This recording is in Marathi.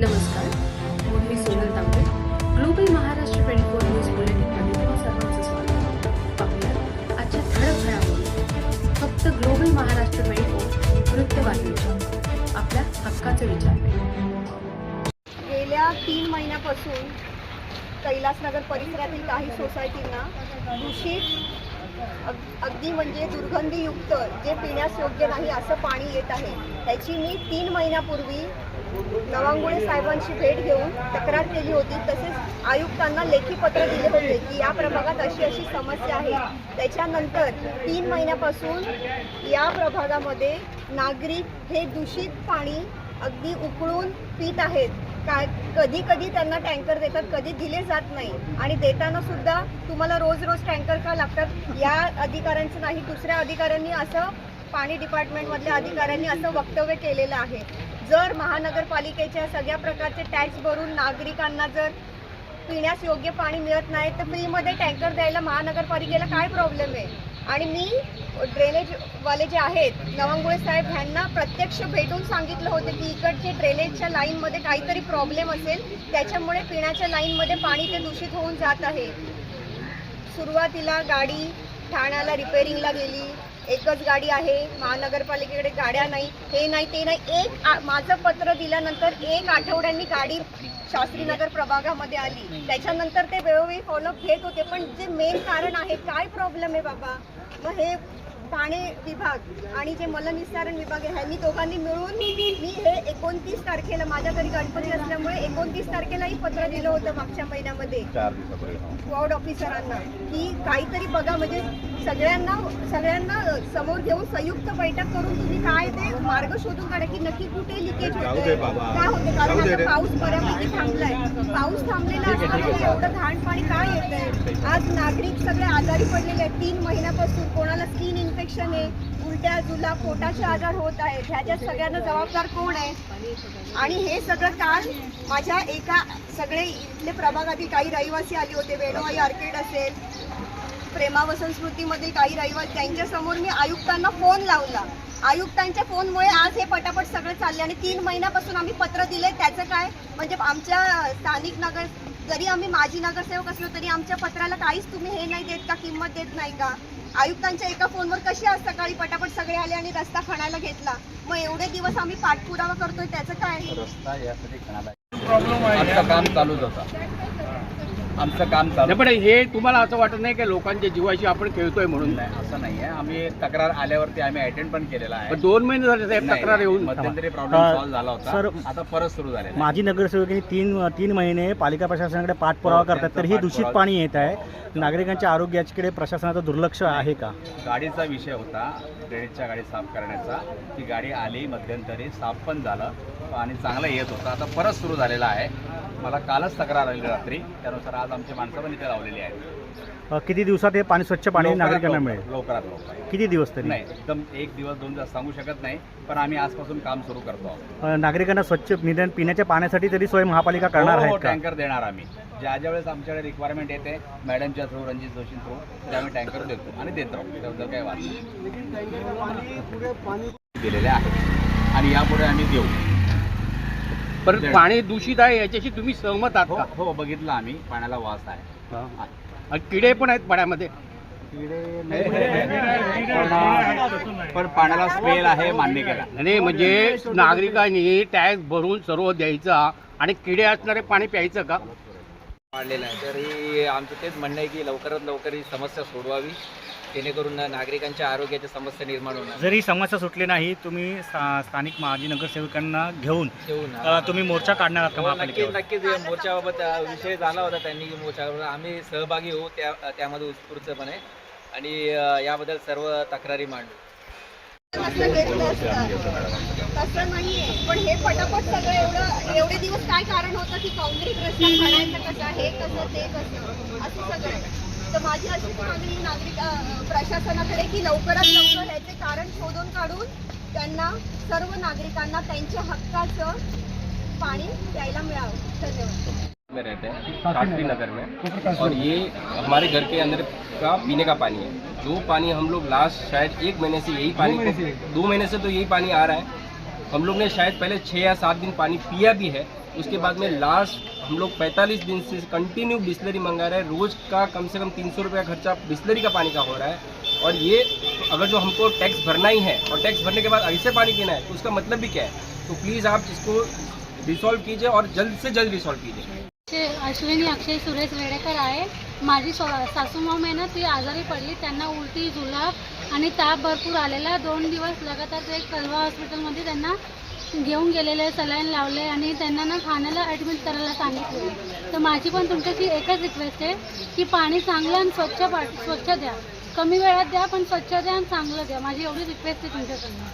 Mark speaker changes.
Speaker 1: नमस्कार मी Sonal Tambe global Maharashtra twenty four news बुलेटिनमध्ये तुम्हा सर्वांचं स्वागत. पाहूया आजच्या ठळक घडामोडी. फक्त ग्लोबल महाराष्ट्र ट्वेंटी फोर वृत्तवाहिनीच्या आपल्या हक्काचे विचार.
Speaker 2: गेल्या तीन महिन्यापासून कैलासनगर परिसरातील काही सोसायटींना दूषित अग- अगदी म्हणजे दुर्गंधीयुक्त जे पिण्यास योग्य नाही असं पाणी येत आहे. त्याची मी तीन महिन्यापूर्वी नवांगुळे साहेबांची भेट घेऊन तक्रार केली होती. तसेच आयुक्तांना लेखी पत्र दिले होते की या प्रभागात अशी अशी समस्या आहे. त्याच्यानंतर तीन महिन्यापासून या प्रभागामध्ये नागरिक हे दूषित पाणी अगदी उकळून पित आहेत. काय कधी कधी त्यांना टँकर देतात कधी दिले जात नाही. आणि देताना सुद्धा तुम्हाला रोज रोज टँकर का लागतात? या अधिकाऱ्यांचं नाही दुसऱ्या अधिकाऱ्यांनी असं पाणी डिपार्टमेंटमधल्या अधिकाऱ्यांनी असं वक्तव्य केलेलं आहे. जर महानगरपालिकेच्या सगळ्या प्रकारचे टॅक्स भरून नागरिकांना जर पिण्यास योग्य पाणी मिळत नाही तर फ्रीमध्ये टँकर द्यायला महानगरपालिकेला काय प्रॉब्लेम आहे? आणि मी ड्रेनेजवाले जे आहेत नवंगुळे साहेब ह्यांना प्रत्यक्ष भेटून सांगितलं होतं की इकडचे ड्रेनेजच्या लाईनमध्ये काहीतरी प्रॉब्लेम असेल त्याच्यामुळे पिण्याच्या लाईनमध्ये पाणी ते दूषित होऊन जात आहे. सुरुवातीला गाडी ठाण्याला रिपेरिंगला गेली एकच गाडी आहे महानगरपालिकेकडे गाड्या नाही हे नाही ते नाही. एक माझं पत्र दिल्यानंतर एक आठवड्यांनी गाडी शास्त्रीनगर प्रभागामध्ये आली. त्याच्यानंतर ते वेळोवेळी फॉलोअप घेत होते. पण जे मेन कारण आहे काय प्रॉब्लेम आहे बाबा? मग हे पाणी विभाग आणि जे मलनिस्सारण विभाग आहे ह्यांनी दोघांनी मिळून मी हे एकोणतीस तारखेला माझ्या घरी गणपती असल्यामुळे एकोणतीस तारखेलाही पत्र दिलं होतं मागच्या महिन्यामध्ये.
Speaker 3: दिवसापूर्वी
Speaker 2: वॉर्ड ऑफिसरांना की काहीतरी बघा म्हणजे सगळ्यांना सगळ्यांना समोर घेऊन संयुक्त बैठक करून तुम्ही काय ते मार्ग शोधून काढा की नक्की कुठे लिकेज
Speaker 3: बाबा.
Speaker 2: काय होते कारण आता. पाऊस बऱ्यापैकी थांबलाय. पाऊस थांबलेला असताना एवढं घाण पाणी काय येतंय? आज नागरिक सगळे आजारी पडलेले आहेत. तीन महिन्यापासून कोणाला स्किन इन्फेक्शन आहे? उलट्या जुला पोटाचे आजार होत आहेत. ह्याच्यात सगळ्यांना जबाबदार कोण आहे? आणि हे सगळं काल माझ्या एका सगळे इथले प्रभागातील काही रहिवासी आले होते. वेणूबाई आर्केड असेल प्रेमा वसंत स्मृतीमधील काही रहिवासी त्यांच्यासमोर मी आयुक्तांना फोन लावला. आयुक्तांच्या फोनमुळे आज हे पटापट सगळं चालले आणि तीन महिन्यापासून आम्ही पत्र दिले त्याचं काय? म्हणजे आमच्या स्थानिक नगर जरी आम्ही माजी नगरसेवक असलो तरी आमच्या पत्राला काहीच तुम्ही हे नाही देत का किंमत देत नाही का? आयुक्तांच्या एका फोनवर कशी आज सकाळी पटापट सगळे आले आणि रस्ता खणायला घेतला? मग एवढे दिवस आम्ही पाठपुरावा करतोय त्याचं काय
Speaker 3: रस्ता यासाठी खणाला आमचं काम चालूच होता. आमचं काम चालू.
Speaker 4: नाही पण हे तुम्हाला असं वाटत नाही की लोकांच्या जीवाशी आपण खेळतोय म्हणून?
Speaker 3: नाही असं नाही आहे. आम्ही तक्रार आल्यावरती आम्ही अटेंड पण केलेला आहे.
Speaker 4: पण दोन महिने झाले साहेब
Speaker 3: नाही,
Speaker 4: तक्रार येऊन.
Speaker 3: मध्यंतरी प्रॉब्लेम
Speaker 5: अ,
Speaker 3: सॉल्व्ह झाला
Speaker 5: सर,
Speaker 3: होता आता परत सुरू झालेला आहे.
Speaker 5: माजी नगरसेवकांनी तीन तीन महिने पालिका प्रशासनाकडे पाठपुरावा
Speaker 3: हो,
Speaker 5: करतात. तर
Speaker 3: त्यांचा
Speaker 5: हे दूषित पाणी येत आहे. नागरिकांच्या आरोग्याकडे प्रशासनाचं दुर्लक्ष आहे का?
Speaker 3: गाडीचा विषय होता. ड्रेनेजच्या गाडी साफ करण्याचा. ती गाडी आली मध्यंतरी साफ पण झालं. आणि चांगलं येत होतं. आता परत सुरू झालेला आहे. मला कालच तक्रार आली रात्री. त्यानुसार आज आमची माणसं पण इथे लावलेली आहेत.
Speaker 5: अ, किती दिवसात हे पाणी स्वच्छ पाणी
Speaker 3: लवकरात
Speaker 5: नागरिकांना
Speaker 3: लवकर-
Speaker 5: मिळेल?
Speaker 3: लवकरात लवकर.
Speaker 5: किती दिवस तरी?
Speaker 3: नाही एकदम एक दिवस दोन दिवस सांगू शकत नाही पण आम्ही आजपासून काम सुरू करतो. आहोत
Speaker 5: अ, नागरिकांना स्वच्छ निदान पिण्याच्या पाण्यासाठी तरी सोय महापालिका करणार
Speaker 3: हो,
Speaker 5: आहेत का?
Speaker 3: टँकर देणार आम्ही. ज्या ज्या वेळेस आमच्याकडे रिक्वायरमेंट येते मॅडमच्या थ्रू रणजित जोशी थ्रू तर आम्ही टँकर देतो आणि देत. राहू त्याबद्दल काही वाद नाही. दिलेले आहेत. आणि यापुढे आम्ही देऊ.
Speaker 4: पण पाणी दूषित आहे याच्याशी तुम्ही सहमत आहात
Speaker 3: हो
Speaker 4: का?
Speaker 3: हो बघितलं आम्ही पाण्याला वास आहे.
Speaker 4: हा. आणि किडे पण आहेत पाण्यामध्ये?
Speaker 3: पण- पण पाण्याला स्मेल आहे मान्य केला
Speaker 4: आणि म्हणजे नागरिकांनी टॅक्स भरून सर्व द्यायचा आणि किडे असणारे पाणी प्यायचं का?
Speaker 6: वाढलेला आहे. तर ही आमचं तेच म्हणणं आहे की लवकरात लवकर ही समस्या सोडवावी जेणेकरून ना नागरिकांच्या आरोग्याच्या समस्या निर्माण होणार.
Speaker 5: जरी समस्या सुटली नाही तुम्ही स्था- स्थानिक माजी नगरसेवकांना घेऊन
Speaker 6: ठेवून
Speaker 5: अ, तुम्ही मोर्चा काढणार आहात का
Speaker 6: हो, नक्कीच
Speaker 5: महापालिकेवर
Speaker 6: नक्कीच मोर्चाबाबत अ, विषय झाला होता त्यांनी मोर्चाबाबत आम्ही सहभागी होऊ त्या त्यामध्ये उत्स्फूर्तपणे. आणि अ, याबद्दल सर्व तक्रारी मांडू.
Speaker 2: तसं नाहीये पण हे पटापट सगळं एवढं एवढे दिवस काय कारण होतं की काँक्रीट रस्ता खणायचं कसा हे कसं ते कसं असं सगळं आहे. तर माझी अशीच मागणी नागरिक प्रशासनाकडे की लवकरात लवकर ह्याचे कारण शोधून काढून त्यांना सर्व नागरिकांना त्यांच्या हक्काचं पाणी प्यायला मिळावं धन्यवाद
Speaker 7: में रहते हैं शास्त्री नगर। में। और ये हमारे घर के अंदर का पीने का पानी है। जो पानी हम लोग लास्ट शायद एक महीने से यही पानी दो महीने से तो यही पानी आ रहा है। हम लोग ने शायद पहले छः या सात दिन पानी पिया भी है। उसके बाद में लास्ट हम लोग 45 दिन से कंटिन्यू बिस्लरी मंगा रहे हैं। रोज का कम से कम तीन सौ रुपये का खर्चा बिस्लरी का पानी का हो रहा है। और ये अगर जो हमको टैक्स भरना ही है और टैक्स भरने के बाद ऐसे पानी पीना है तो उसका मतलब भी क्या है? तो प्लीज़ आप इसको रिसॉल्व कीजिए और जल्द से जल्द रिसॉल्व कीजिए।
Speaker 8: अश्विनी अक्षय सुरेश वेडेकर आहे माझी सो सासू आहे ना ती आजारी पडली त्यांना उलटी जुलाब आणि ताप भरपूर आलेला. दोन दिवस लगातार ते कलवा हॉस्पिटलमध्ये त्यांना घेऊन गेलेले सलाईन लावले आणि त्यांना ना खाण्याला ॲडमिट करायला सांगितले. तर माझी पण तुमच्याशी एकच रिक्वेस्ट आहे की पाणी चांगलं आणि स्वच्छ पा स्वच्छ द्या. कमी वेळात द्या पण स्वच्छ द्या आणि चांगलं द्या. माझी एवढी रिक्वेस्ट आहे तुमच्याकडनं.